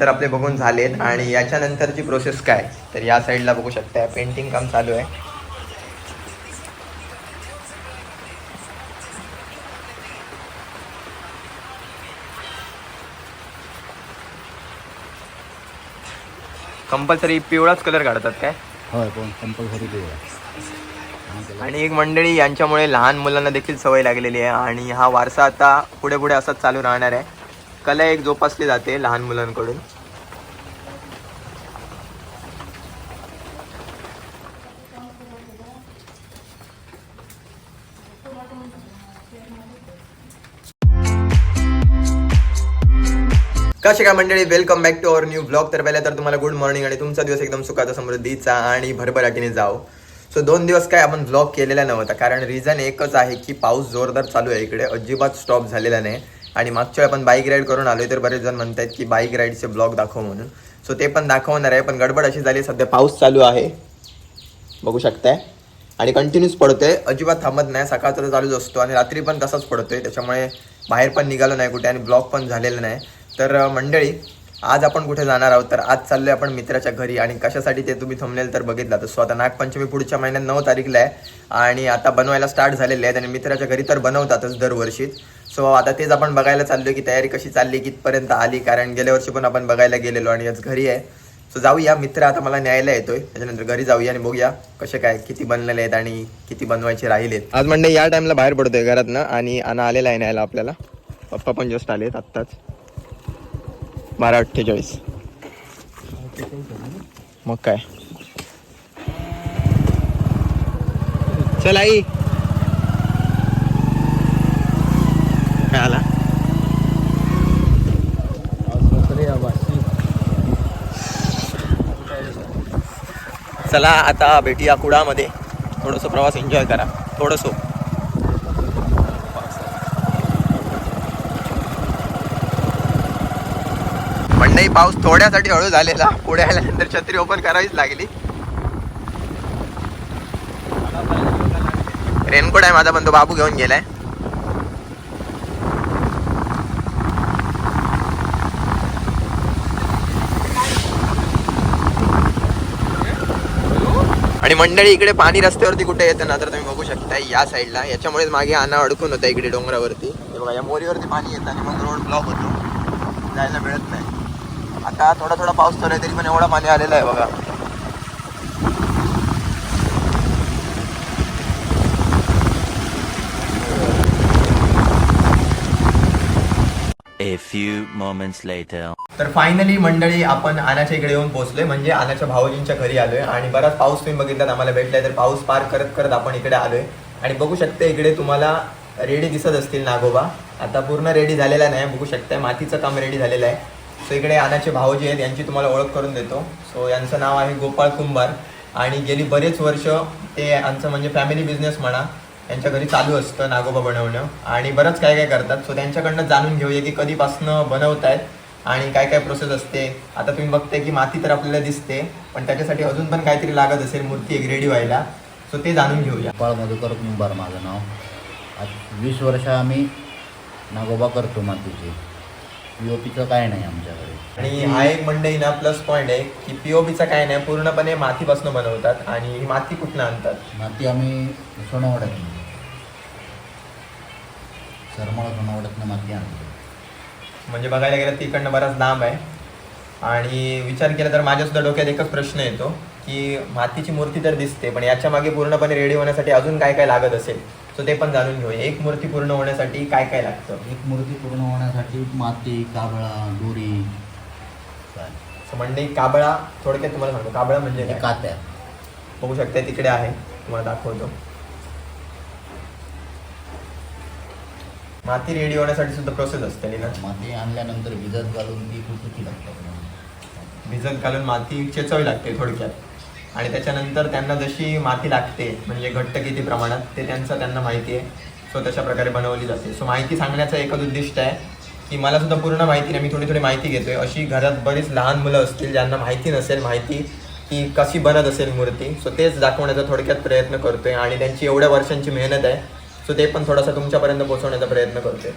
तर आपले बघून झालेत. आणि याच्यानंतरची प्रोसेस काय? तर या साईडला बघू शकता पेंटिंग काम चालू आहे. कंपल्सरी पिवळाच कलर काढतात काय? होय कंपल्सरी ते आणि एक मंडळी यांच्यामुळे लहान मुलांना देखील सवय लागलेली आहे. आणि हा वारसा आता पुढे पुढे असाच चालू राहणार आहे. कला एक जोपासली जाते लहान मुलांकडून. कसे काय मंडळी welcome back to our new blog तर पहिल्या तर तुम्हाला गुड मॉर्निंग आणि तुमचा दिवस एकदम सुखाचा समृद्धीचा आणि भरभराटीने जाओ. सो दोन दिवस काय आपण ब्लॉग केलेला नव्हता. कारण रिझन एकच आहे की पाऊस जोरदार चालू आहे इकडे. अजिबात स्टॉप झालेला नाही. आणि मागच्या वेळी आपण बाईक राईड करून आलो तर बरेच जण म्हणत आहेत की बाईक राईडचे ब्लॉग दाखव म्हणून. सो ते पण दाखवणार आहे पण गडबड अशी झाली सध्या पाऊस चालू आहे. बघू शकताय. आणि कंटिन्यूस पडतोय. अजिबात थांबत नाही सकाळचा तर चालूच असतो आणि रात्री पण तसाच पडतोय त्याच्यामुळे बाहेर पण निघालो नाही कुठे आणि ब्लॉक पण झालेलं नाही. तर मंडळी आज आपण कुठे जाणार आहोत? तर आज चाललोय आपण मित्राच्या घरी आणि कशासाठी ते तुम्ही थांबलेल तर बघितला. तर सो आता नागपंचमी पुढच्या महिन्यात नऊ तारीखला आहे. आणि आता बनवायला स्टार्ट झालेले आहेत आणि मित्राच्या घरी तर बनवतातच दरवर्षी सो आता तेच आपण बघायला चाललो की तयारी कशी चालली कितपर्यंत आली? कारण गेल्या वर्षी पण आपण बघायला गेलेलो आणि आज घरी आहे. सो जाऊया. मित्र आता मला न्यायला येतोय. त्याच्यानंतर घरी जाऊया आणि बघूया कसे काय किती बनलेले आहेत आणि किती बनवायचे राहिलेत. आज म्हणजे या टाइमला बाहेर पडतोय घरात ना आणि आणा आलेला आहे न्यायला आपल्याला. पप्पा पण जस्ट आलेत आत्ताच. बारा अठ्ठेचाळीस मग काय? चल आई. काय आला? चला आता भेटूया कुडामध्ये थोडंसं प्रवास एन्जॉय करा. थोडंसं. नाही पाऊस थोड्यासाठी हळू झालेला. पुढे आल्यानंतर छत्री ओपन करावीच लागली. रेनकोट आहे माझा पण तो बाबू घेऊन गेलाय. आणि मंडळी इकडे पाणी रस्त्यावरती कुठे येतं ना तर तुम्ही बघू शकता या साईडला. याच्यामुळेच मागे आणा अडकून होता इकडे डोंगरावरती. बघा या मोरीवरती पाणी येतं आणि मग रोड ब्लॉक होतो. जायला मिळत नाही. आता थोडा थोडा पाऊस चालू आहे तरी पण एवढा पाणी आलेला आहे बघा. A few moments later. तर फायनली मंडळी आपण आनाच्या इकडे येऊन पोहोचलोय म्हणजे आनाच्या भाऊजींच्या घरी आलोय आणि बराच पाऊस तुम्ही बघितलात आम्हाला भेटलाय तर पाऊस पार करत करत आपण इकडे आलोय. आणि बघू शकता इकडे तुम्हाला रेडी दिसत असतील नागोबा. आता पूर्ण रेडी झालेला नाही बघू शकता मातीचं काम रेडी झालेलं आहे. सो इकडे आनाचे भाऊजी आहेत यांची तुम्हाला ओळख करून देतो. सो यांचं नाव आहे गोपाळ कुंभार. आणि गेली बरेच वर्ष ते यांचं म्हणजे फॅमिली बिझनेस म्हणा यांच्या घरी चालू असतं नागोबा बनवणं. आणि बरंच काय काय करतात. सो त्यांच्याकडनं जाणून घेऊया की कधीपासनं बनवतायत आणि काय काय प्रोसेस असते. आता तुम्ही बघताय की माती तर आपल्याला दिसते पण त्याच्यासाठी अजून पण काहीतरी लागत असेल मूर्ती एक रेडी व्हायला. सो ते जाणून घेऊया. गोपाळ मधुकर कुंभार माझं नाव. वीस वर्ष आम्ही नागोबा करतो मातीची. पी ओ पीचं काय नाही आमच्याकडे. आणि हा एक मंडई ना प्लस पॉईंट आहे की पीओपीचा काय नाही पूर्णपणे मातीपासून बनवतात आणि ही माती कुठनं आणतात? माती आम्ही सोनवड्यात सरमाळ सोनवड्यातनं माती आणतो. म्हणजे बघायला गेलं तिकडनं बराच लांब आहे. आणि विचार केला तर माझ्या सुद्धा डोक्यात एकच प्रश्न येतो. की मातीची मूर्ती तर दिसते पण याच्या मागे पूर्णपणे रेडी होण्यासाठी अजून काय काय लागत असेल सो ते पण जाणून घेऊया. एक मूर्ती पूर्ण होण्यासाठी काय काय लागतं? एक मूर्ती पूर्ण होण्यासाठी माती काबळा दोरी. मंडई काबळा थोडक्यात तुम्हाला सांगतो. काबळा म्हणजे हे काय? कात्या. बघू शकता तिकडे आहे. तुम्हाला दाखवतो. माती रेडी होण्यासाठी सुद्धा प्रोसेस असते ना? माती आणल्यानंतर भिजत घालून ती कुचुकी लागतात भिजत घालून माती चेचावी लागते थोडक्यात. आणि त्याच्यानंतर त्यांना जशी माती लागते म्हणजे घट्ट किती प्रमाणात ते त्यांचं त्यांना माहिती आहे. सो तशा प्रकारे बनवली जाते. सो माहिती सांगण्याचं एकच उद्दिष्ट आहे की मला सुद्धा पूर्ण माहिती नाही मी थोडी थोडी माहिती घेतोय. अशी घरात बरीच लहान मुलं असतील ज्यांना माहिती नसेल माहिती की कशी बनत असेल मूर्ती. सो तेच दाखवण्याचा थोडक्यात प्रयत्न करतोय आणि त्यांची एवढ्या वर्षांची मेहनत आहे. सो ते पण थोडासा तुमच्यापर्यंत पोहोचवण्याचा प्रयत्न करतोय.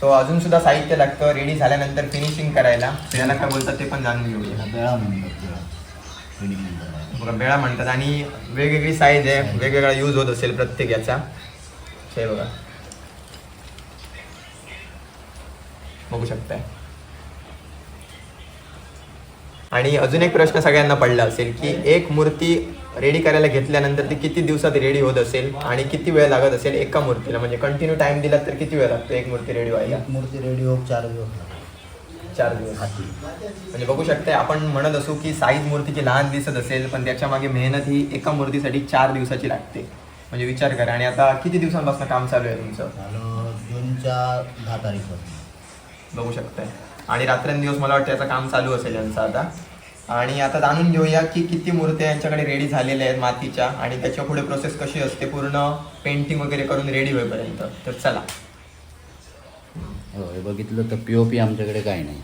सो अजून सुद्धा साहित्य लागतं. रेडी झाल्यानंतर फिनिशिंग करायला. त्याला काय बोलतात ते पण जाणून घेऊया. बघा बेळा म्हणतात आणि वेगवेगळी साईज आहे वेगवेगळा यूज होत असेल प्रत्येक याचा. हे बघा. बघू शकताय. आणि अजून एक प्रश्न सगळ्यांना पडला असेल की एक मूर्ती रेडी करायला घेतल्यानंतर ती किती दिवसात रेडी होत असेल आणि किती वेळ लागत असेल एका मूर्तीला? म्हणजे कंटिन्यू टाइम दिला तर किती वेळ लागतो एक मूर्ती रेडी व्हायला? मूर्ती रेडी होऊन चार दिवस. चार दिवस. हाती म्हणजे बघू शकते आपण म्हणत असू की साईज मूर्तीची लहान दिसत असेल पण त्याच्यामागे मेहनत ही एका मूर्तीसाठी चार दिवसाची लागते. म्हणजे विचार करा. आणि आता किती दिवसांपासून काम चालू आहे तुमचं? जूनच्या दहा तारीखपासून. बघू शकताय. आणि रात्रंदिवस मला वाटतं याचं काम चालू असेल यांचं आता. आणि आता जाणून घेऊया की किती मूर्त्या यांच्याकडे रेडी झालेल्या आहेत मातीच्या आणि त्याच्या पुढे प्रोसेस कशी असते? पूर्ण पेंटिंग वगैरे करून रेडी होईपर्यंत. तर चला. हो हे बघितलं तर पी ओ पी आमच्याकडे काही नाही.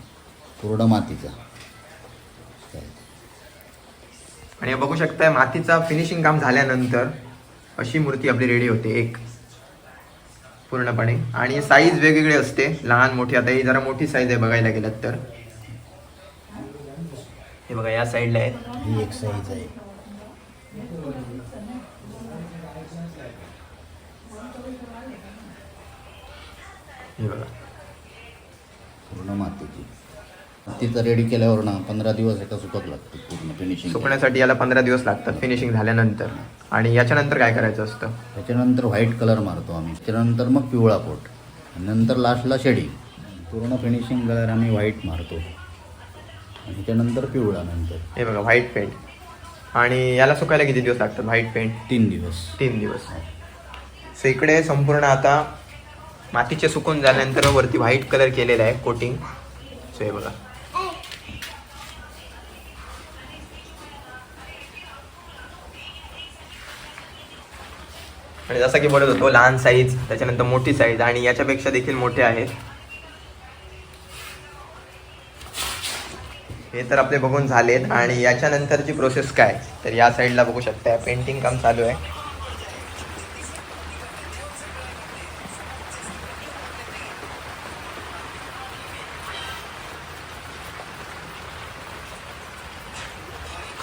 पूर्ण मातीचा. आणि हे बघू शकताय मातीचा फिनिशिंग काम झाल्यानंतर अशी मूर्ती आपली रेडी होते एक. पूर्णपणे. आणि साईज वेगवेगळी असते लहान मोठी. आता ही जरा मोठी साईज आहे बघायला गेलात तर. हे बघा या साईडला आहेत. ही एक साईज आहे. हे बघा. पूर्ण मातीची. मातीचं रेडी केल्यावर ना पंधरा दिवस एका सुकत लागते पूर्ण फिनिशिंग सुकण्यासाठी याला पंधरा दिवस लागतात फिनिशिंग झाल्यानंतर. आणि याच्यानंतर काय करायचं असतं? त्याच्यानंतर व्हाईट कलर मारतो आम्ही. त्याच्यानंतर मग पिवळा आणि नंतर लास्टला शेडिंग पूर्ण फिनिशिंग कलर आम्ही व्हाईट मारतो. आणि त्याच्यानंतर पिवळा नंतर. हे बघा व्हाईट पेंट आणि याला सुकायला किती दिवस लागतात व्हाईट पेंट तीन दिवस. तीन दिवस. सो इकडे संपूर्ण आता मातीचे सुकून झाल्यानंतर वरती व्हाईट कलर केलेला आहे कोटिंग. सो हे बघा. आणि जसं की बोलत होतो लहान साईज त्याच्यानंतर मोठी साईज आणि याच्यापेक्षा देखील मोठे आहेत. हे तर आपले बघून झालेत. आणि याच्यानंतरची प्रोसेस काय? तर या साईडला बघू शकता पेंटिंग काम चालू आहे.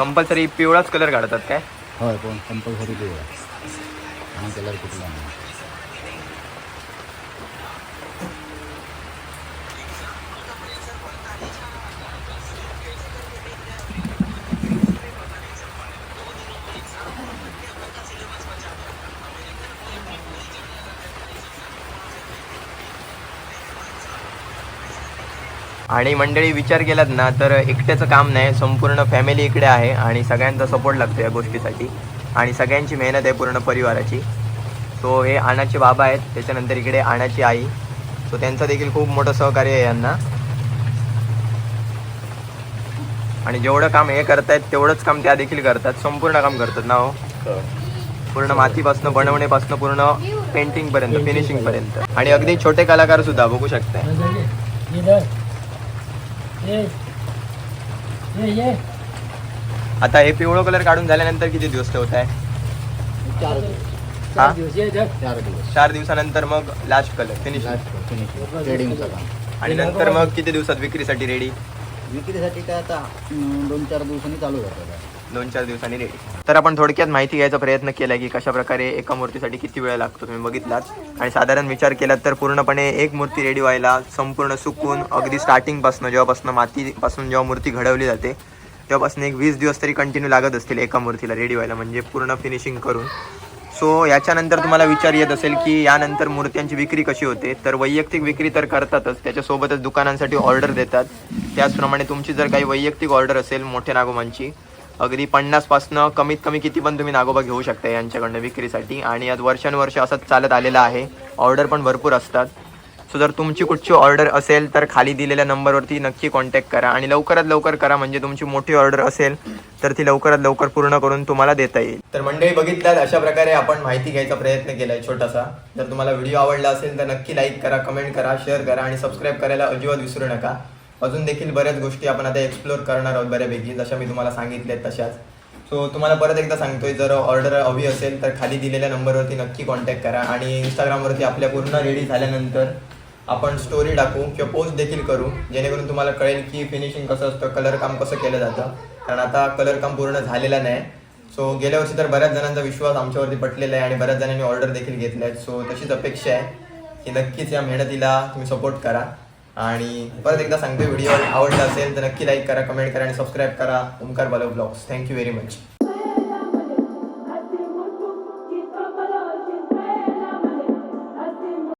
कंपल्सरी पिवळाच कलर काढतात काय? होय पण कंपल्सरी पिवळा. आणि कलर कुठला? नाही आणि मंडळी विचार केलात ना तर एकट्याचं काम नाही संपूर्ण फॅमिली इकडे आहे आणि सगळ्यांचा सपोर्ट लागतो या गोष्टीसाठी. आणि सगळ्यांची मेहनत आहे पूर्ण परिवाराची. सो हे आणाचे बाबा आहेत त्याच्यानंतर इकडे आणाची आई. सो त्यांचं देखील खूप मोठं सहकार्य आहे यांना. आणि जेवढं काम हे करतायत तेवढंच काम त्या देखील करतात. संपूर्ण काम करतात ना हो? पूर्ण मातीपासून बनवण्यापासून पूर्ण पेंटिंग पर्यंत फिनिशिंग पर्यंत. आणि अगदी छोटे कलाकार सुद्धा बघू शकताय. म्हणजे ये आता हे पिवळं कलर काढून झाल्यानंतर किती दिवस ठेवत आहे चार दिवस. हा? चार दिवस दिवसानंतर मग लास्ट कलर फिनिश काम. आणि नंतर मग किती दिवसात विक्रीसाठी रेडी विक्रीसाठी काय आता अं, दोन चार दिवसांनी चालू करतात दोन चार दिवसांनी रेडी तर आपण थोडक्यात माहिती घ्यायचा प्रयत्न केला की कशा प्रकारे एका मूर्तीसाठी किती वेळ लागतो तुम्ही बघितलात. आणि साधारण विचार केलात तर पूर्णपणे एक मूर्ती रेडी व्हायला संपूर्ण सुकून अगदी स्टार्टिंगपासून जेव्हापासून मातीपासून जेव्हा मूर्ती घडवली जाते तेव्हापासून एक वीस दिवस तरी कंटिन्यू लागत असतील एका मूर्तीला रेडी व्हायला म्हणजे पूर्ण फिनिशिंग करून. सो याच्यानंतर तुम्हाला विचार येत असेल की यानंतर मूर्त्यांची विक्री कशी होते? तर वैयक्तिक विक्री तर करतातच त्याच्यासोबतच दुकानांसाठी ऑर्डर देतात. त्याचप्रमाणे तुमची जर काही वैयक्तिक ऑर्डर असेल मोठ्या नागोमांची अगदी पन्नासपासनं कमीत कमी किती पण तुम्ही नागोबा घेऊ शकता यांच्याकडनं विक्रीसाठी. आणि यात वर्षानुवर्ष असंच चालत आलेलं आहे. ऑर्डर पण भरपूर असतात. सो जर तुमची कुठची ऑर्डर असेल तर खाली दिलेल्या नंबरवरती नक्की कॉन्टॅक्ट करा. आणि लवकरात लवकर करा म्हणजे तुमची मोठी ऑर्डर असेल तर ती लवकरात लवकर पूर्ण करून तुम्हाला देता येईल. तर मंडळी बघितल्यात अशा प्रकारे आपण माहिती घ्यायचा प्रयत्न केलाय छोटासा. जर तुम्हाला व्हिडिओ आवडला असेल तर नक्की लाईक करा कमेंट करा शेअर करा आणि सबस्क्राईब करायला अजिबात विसरू नका. अजून देखील बऱ्याच गोष्टी आपण आता एक्सप्लोर करणार आहोत बऱ्यापैकी जशा मी तुम्हाला सांगितल्यात तशाच. सो तुम्हाला परत एकदा सांगतोय जर ऑर्डर हवी असेल तर खाली दिलेल्या नंबरवरती नक्की कॉन्टॅक्ट करा आणि इंस्टाग्रामवरती आपल्या पूर्ण रेडी झाल्यानंतर आपण स्टोरी टाकू किंवा पोस्ट देखील करू जेणेकरून तुम्हाला कळेल की फिनिशिंग कसं असतं कलर काम कसं केलं जातं. कारण आता कलर काम पूर्ण झालेलं नाही. सो गेल्या वर्षी तर बऱ्याच जणांचा विश्वास आमच्यावरती पटलेला आहे आणि बऱ्याच जणांनी ऑर्डर देखील घेतल्या आहेत सो तशीच अपेक्षा आहे की नक्कीच या मेहनतीला तुम्ही सपोर्ट करा. आणि परत एकदा सांगतो व्हिडिओ आवडला असेल तर नक्की लाईक करा कमेंट करा आणि सबस्क्राईब करा. Omkar Balav blogs thank you very much